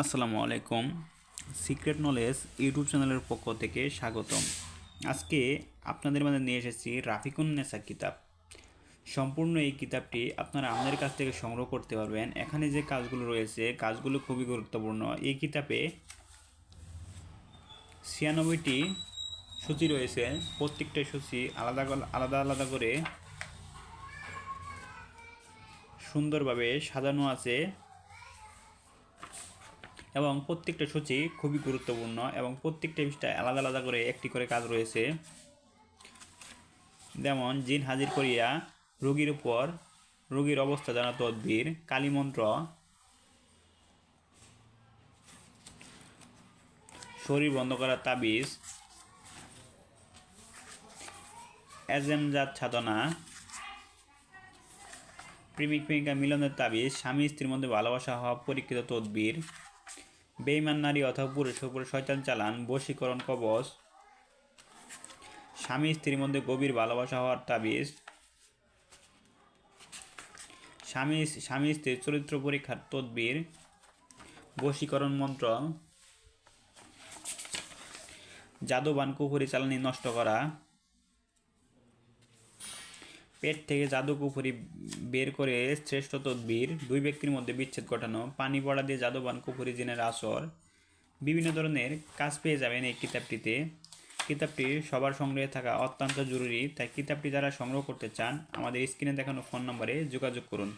আসসালামু আলাইকুম। Secret knowledge YouTube চ্যানেলের পক্ষ থেকে স্বাগতম। আজকে আপনাদের মাঝে নিয়ে এসেছি রাফিকুন নেসা কিতাব। সম্পূর্ণ এই কিতাবটি আপনারা আমাদের কাছ থেকে সংগ্রহ করতে পারবেন। এখানে যে কাজগুলো রয়েছে, কাজগুলো খুবই গুরুত্বপূর্ণ। এই কিতাবে ছিয়ানব্বইটি সূচি রয়েছে। প্রত্যেকটা সূচি আলাদা আলাদা আলাদা করে সুন্দরভাবে সাজানো আছে। এবং প্রত্যেকটা সূচি খুবই গুরুত্বপূর্ণ এবং প্রত্যেকটা পৃষ্ঠায় আলাদা আলাদা করে একটি করে কাজ রয়েছে। যেমন, জিন হাজির করিয়া রোগীর উপর রোগীর অবস্থা জানা তদ্বির কালীমন্ত্র শরীর বন্ধ করা তাবিজ এজেমজাত সাধনা প্রেমিক প্রেমিকা মিলনের তাবিজ স্বামী স্ত্রীর মধ্যে ভালোবাসা হওয়া, পরীক্ষিত তদ্বির বেইমান নারী অথবা পুরুষের উপরে শয়তান চালান, বশীকরণ কবচ। স্বামী স্ত্রীর মধ্যে গভীর ভালোবাসা হওয়ার তাবিজ। স্বামী স্বামী স্ত্রীর চরিত্র পরীক্ষার তদবির। বশীকরণ মন্ত্র। জাদুবান কুফুরি চালানি নষ্ট করা। পেট থেকে জাদু কুফুরি বের করে শ্রেষ্ঠ তদ্বির, দুই ব্যক্তির মধ্যে বিচ্ছেদ ঘটানো, পানি পড়া দিয়ে জাদুবান কুফুরি জিনের আসর। বিভিন্ন ধরনের কাজ পেয়ে যাবেন এই কিতাবটিতে। কিতাবটি সবার সংগ্রহে থাকা অত্যন্ত জরুরি, তাই কিতাবটি যারা সংগ্রহ করতে চান, আমাদের স্ক্রিনে দেখানো ফোন নম্বরে যোগাযোগ করুন।